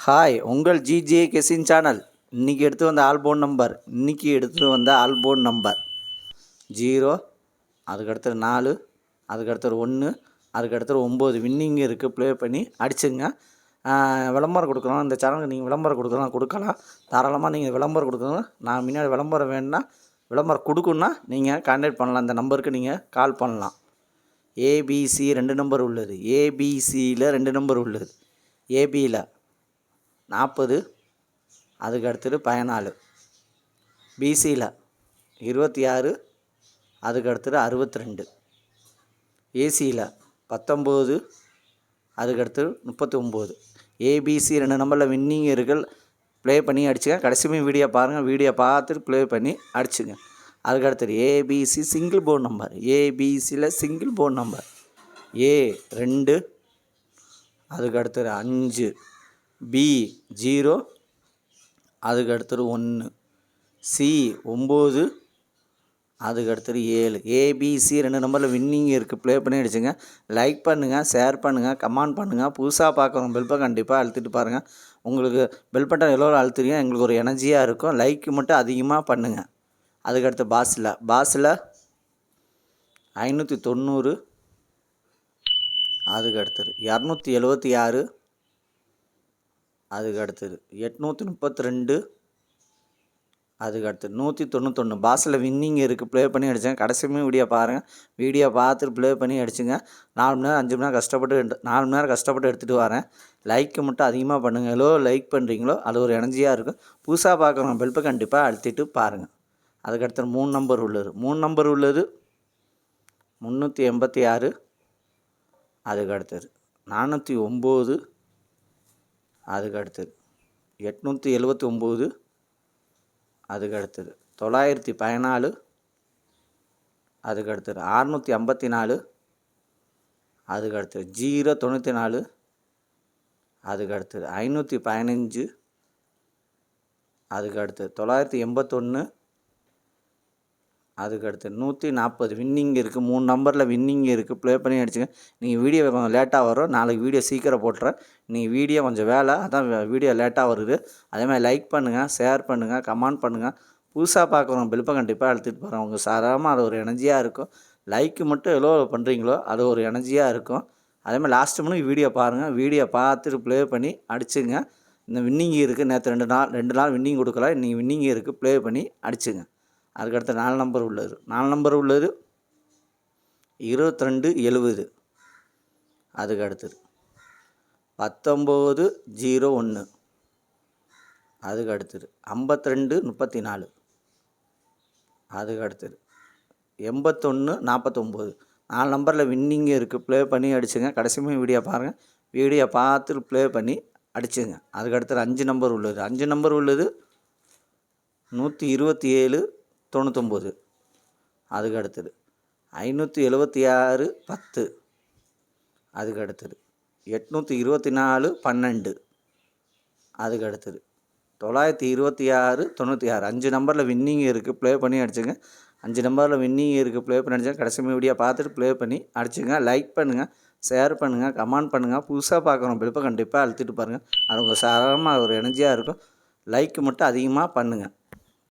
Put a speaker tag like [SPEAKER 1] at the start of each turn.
[SPEAKER 1] Hi உங்கள் GJ கெசின் channel இன்றைக்கி எடுத்து வந்த ஆல்போன் நம்பர் இன்றைக்கி எடுத்து வந்த ஆல்போன் நம்பர் ஜீரோ அதுக்கடுத்து நாலு அதுக்கடுத்து ஒன்று அதுக்கடுத்து ஒம்பது வின்னிங் இருக்குது ப்ளே பண்ணி அடிச்சுங்க. விளம்பரம் கொடுக்குறோம் இந்த சேனலுக்கு நீங்கள் விளம்பரம் கொடுக்குறோம் கொடுக்கலாம். தாராளமாக நீங்கள் விளம்பரம் கொடுக்கணும். நான் முன்னாடி விளம்பரம் வேணும்னா விளம்பரம் கொடுக்கணுன்னா நீங்கள் கான்டாக்ட் பண்ணலாம். இந்த நம்பருக்கு நீங்கள் கால் பண்ணலாம். ஏபிசி ரெண்டு நம்பர் உள்ளது. ஏபிசியில் ரெண்டு நம்பர் உள்ளது. ஏபியில் நாற்பது அதுக்கு அடுத்தது பதினாலு. பிசியில் இருபத்தி ஆறு அதுக்கு அடுத்தது அறுபத்தி ரெண்டு ஏசியில் பத்தொம்போது அதுக்கடுத்து முப்பத்தி ஒம்பது ஏபிசி ரெண்டு நம்பரில் வின்னிங் ப்ளே பண்ணி அடிச்சுங்க கடைசியுமே வீடியோ பாருங்கள் வீடியோ பார்த்துட்டு ப்ளே பண்ணி அடிச்சுங்க. அதுக்கடுத்து ஏபிசி சிங்கிள் போர்டு நம்பர் ஏபிசியில் சிங்கிள் போர்டு நம்பர் ஏ ரெண்டு. அதுக்கு அடுத்தது அஞ்சு. பி ஜீரோ அதுக்கு அடுத்தது ஒன்று சி ஒம்பது. அதுக்கு அடுத்தது ஏழு ஏபிசி ரெண்டு நம்பரில் வின்னிங் இருக்குது ப்ளே பண்ணி அடிச்சுங்க. லைக் பண்ணுங்கள் ஷேர் பண்ணுங்கள் கமெண்ட் பண்ணுங்கள் புதுசாக பார்க்குறோம் பெல்பை கண்டிப்பாக அழுத்திட்டு பாருங்கள் உங்களுக்கு பெல் பட்டன் எவ்வளோ அழுத்துறீங்க. எங்களுக்கு ஒரு எனர்ஜியாக இருக்கும். லைக் மட்டும் அதிகமாக பண்ணுங்கள் அதுக்கடுத்து பாஸில். பாஸில் ஐநூற்றி தொண்ணூறு. அதுக்கு அடுத்தது இரநூத்தி எழுபத்தி ஆறு. அதுக்கு அடுத்தது எட்நூற்றி முப்பத்தி ரெண்டு. அதுக்கு அடுத்து நூற்றி தொண்ணூத்தொன்று பாஸில் வின்னிங் இருக்குது ப்ளே பண்ணி அடித்தேன் கடைசியுமே வீடியோ பாருங்கள் வீடியோ பார்த்துட்டு ப்ளே பண்ணி அடிச்சுங்க. நாலு மணி நேரம் அஞ்சு மணி நேரம் கஷ்டப்பட்டு நாலு மணி நேரம் கஷ்டப்பட்டு எடுத்துகிட்டு வரேன். லைக்கு மட்டும் அதிகமாக பண்ணுங்கள் எவ்வளோ லைக் பண்ணுறீங்களோ அது ஒரு எனர்ஜியாக இருக்கும். புதுசாக பார்க்குறோம் பெல்ப்பை கண்டிப்பாக அழுத்திட்டு பாருங்கள் அதுக்கடுத்து மூணு நம்பர் உள்ளது. மூணு நம்பர் உள்ளது. முந்நூற்றி எண்பத்தி ஆறு. அதுக்கு அடுத்தது நானூற்றி ஒம்பது. அதுக்கு அடுத்தது எட்நூற்றி எழுபத்தி ஒம்பது. அதுக்கு அடுத்தது தொள்ளாயிரத்தி பதினாலு அதுக்கு அடுத்தது அறநூற்றி ஐம்பத்தி நாலு அதுக்கு அடுத்தது ஜீரோ தொண்ணூற்றி நாலு அதுக்கு அடுத்தது ஐநூற்றி பதினஞ்சு அதுக்கு அடுத்தது தொள்ளாயிரத்தி எண்பத்தொன்று அதுக்கு அடுத்து நூற்றி நாற்பது வின்னிங் இருக்குது மூணு நம்பரில் வின்னிங் இருக்குது ப்ளே பண்ணி அடிச்சுங்க. நீங்கள் வீடியோ கொஞ்சம் லேட்டாக வரும். நாளைக்கு வீடியோ சீக்கிரம் போட்டுறேன். நீங்கள் வீடியோ கொஞ்சம் வேலை அதான் வீடியோ லேட்டாக வருது. அதே மாதிரி லைக் பண்ணுங்கள் ஷேர் பண்ணுங்கள் கமெண்ட் பண்ணுங்கள் புதுசாக பார்க்குறவங்க பெல்ப்பை கண்டிப்பாக எடுத்துகிட்டு போகிறேன் உங்கள் சாதாரணமாக அது ஒரு எனர்ஜியாக இருக்கும். லைக்கு மட்டும் எவ்வளோ பண்ணுறீங்களோ அது ஒரு எனர்ஜியாக இருக்கும். அதே மாதிரி லாஸ்ட் மணிக்கு வீடியோ பாருங்கள் வீடியோ பார்த்துட்டு ப்ளே பண்ணி அடிச்சுங்க. இந்த வின்னிங் இருக்குது நேற்று ரெண்டு நாள் ரெண்டு நாள் வின்னிங் கொடுக்கல. இன்றைக்கி வின்னிங் இருக்குது ப்ளே பண்ணி அடிச்சுங்க. அதுக்கடுத்து நாலு நம்பர் உள்ளது. நாலு நம்பர் உள்ளது. இருபத்ரெண்டு எழுபது. அதுக்கு அடுத்தது பத்தொம்போது ஜீரோ ஒன்று. அதுக்கு அடுத்தது ஐம்பத்தி ரெண்டு முப்பத்தி நாலு அதுக்கு அடுத்தது எண்பத்தொன்று நாற்பத்தொம்போது நாலு நம்பரில் வின்னிங் இருக்குது ப்ளே பண்ணி அடிச்சுங்க. கடைசியுமே வீடியோ பாருங்கள் வீடியோ பார்த்துட்டு ப்ளே பண்ணி அடிச்சுங்க. அதுக்கு அடுத்தது அஞ்சு நம்பர் உள்ளது. அஞ்சு நம்பர் உள்ளது நூற்றி இருபத்தி ஏழு தொண்ணூத்தொம்பது. அதுக்கு அடுத்தது. ஐநூற்றி எழுபத்தி ஆறு பத்து. அதுக்கு அடுத்தது. எட்நூற்றி இருபத்தி நாலு பன்னெண்டு. அதுக்கு அடுத்தது. தொள்ளாயிரத்தி இருபத்தி ஆறு தொண்ணூற்றி ஆறு அஞ்சு நம்பரில் வின்னிங் இருக்குது ப்ளே பண்ணி அடிச்சுங்க. அஞ்சு நம்பரில் வின்னிங் இருக்குது ப்ளே பண்ணி அடிச்சுங்க. கடைசி வீடியோ பார்த்துட்டு ப்ளே பண்ணி அடிச்சுங்க. லைக் பண்ணுங்கள் ஷேர் பண்ணுங்கள் கமெண்ட் பண்ணுங்கள் புதுசாக பார்க்குறோம் பெல்ப்பை கண்டிப்பாக அழுத்திட்டு பாருங்கள் அது உங்கள் சாதாரணமாக ஒரு எனர்ஜியாக இருக்கும். லைக் மட்டும் அதிகமாக பண்ணுங்கள்